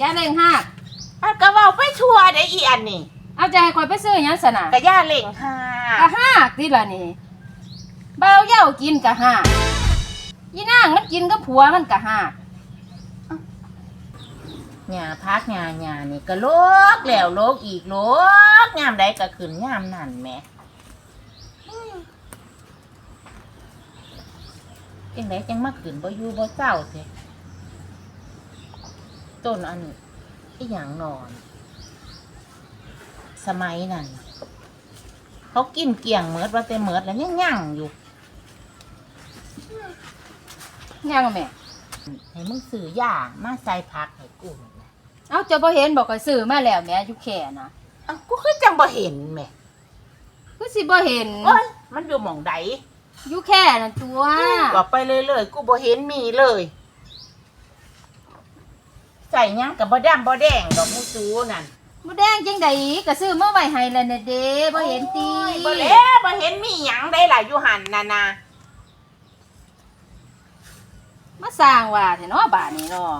ยาเล่งหักอันก็เว้าไปชั่วได้อีอันนี่เอาใจคอยไปซื้อหยังสนะกะย่าเล่งหากะหักติล่ะนี่เบาเหย้ากินกะหักยีนางมันกินกับผัวมันกะหักหญ้าพักหญ้าหญ้านี่ก็โลกแล้วโลกอีกโลกยามใดก็ขึ้นยามนั่นแหม่จังไดจังมาขึ้นบ่อยู่บ่เศร้าเสิ ต้นอันนี้อีหยังนอน สมัยนั้นเขากินเกลี่ยงเมิดว่าแต่เมิดแล้วยังยั่งอยู่ยังแม่ให้มึงซื้อยามาใส่ผักให้กูนี่นะเอาเจะบ่เห็นบอกก็ซื้อมาแล้วแหม่อยู่แค่นะอ้าวกูคือจังบ่เห็นแหม่คือสิบ่เห็นโอ้ยมันอยู่หม่องใดอยู่แค่นั่นตัวบอกไปเลยเลยๆกูบ่เห็นมีเลย ใส่หยังกับบ่ดำบ่แดงดอกมูซูนั่นบ่แดงจังไดก็ซื้อมาไว้ให้แล้วน่ะเด้บ่เห็นติโอ้ยบ่แล้วบ่เห็นมีหยังได้ล่ะอยู่หันน่ะนะมาสร้างว่าแท้เนาะบ้านนี้เนาะ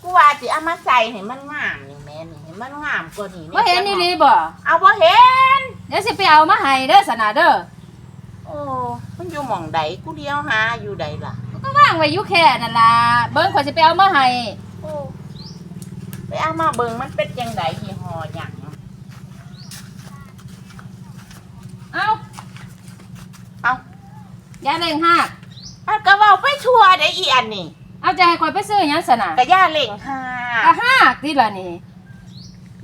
กูว่าสิเอามาใส่ให้มันงามนี่แม่นี่ให้มันงามกว่านี้บ่เห็นนี่ลีบ่ เอาบ่เห็น เดี๋ยวสิไปเอามาให้เด้อสนะเด้อโอ้มันอยู่หม่องใดกูเดียวหาอยู่ใดล่ะ ก็ว่างไว้อยู่แค่นั่นล่ะเบิ่งข่อยสิไปเอามาให้โอ้ไป เอามาเบิ่งมันเป็นจังไดยี่ห้อหยังเอาเอายาเล่งหักอันก็เว้าไปชั่วได้อีอันนี่เอาใจให้ข่อยไปซื้อหยังสนะกะย่าเล่งหากะหักติล่ะนี่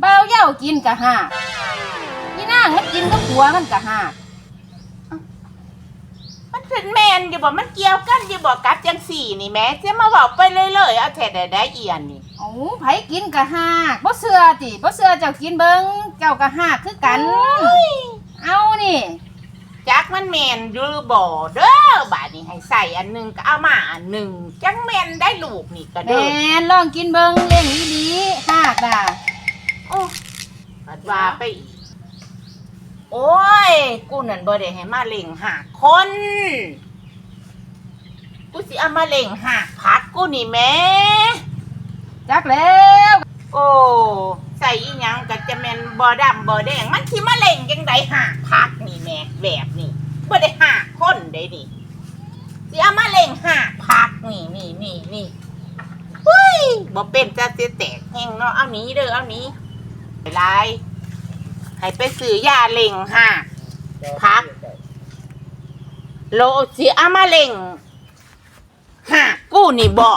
เบาเหย้ากินกะหักยีนางมันกินกับผัวมันกะหักมัน เป็นแมนอยู่บ่มันเกี่ยวกันอยู่บ่กับจังสี่นี่แหม่จะมาเว้าไปเลยเลยๆเอาแท้ได้ได้อีอันนี่เอาไผกินกะหักบ่เชื่อติบ่เชื่อเจ้ากินเบิ่งเจ้ากะหักคือกัน เอานี่ จักมันแมนอยู่หรือบ่เด้อบาดนี้ให้ใส่อันหนึงก็เอามาอันหนึงจังแมนได้ลูกนี่ก็แมเด้อนลองกินเบิ่งเล่งอีหลีหักน่ะโอ้บัดว่าไปอีกโอ้ย กูนั่นบ่ได้ให้มาเล่งหากคน กูสิเอามาเล่งหากพักกูนี่แหม่จักแล้ว โอ้ใส่อีหยังก็จะแม่นบ่ดำบ่แดงมันสิมาเล่งจังไดหากพักนี่แหม่แบบนี้บ่ได้หากคนได้นี่สิเอามาเล่งหากพักนี่นี่นี่นี่เฮ้ยบ่เป็นจะเสียแตกแห้งเนาะเอาหนี้เด้อเอาหนี้ไปไล่ให้ไปซื้อยาเล่งหาก พัก โลสิอามาเล่งหากกูนี่บ่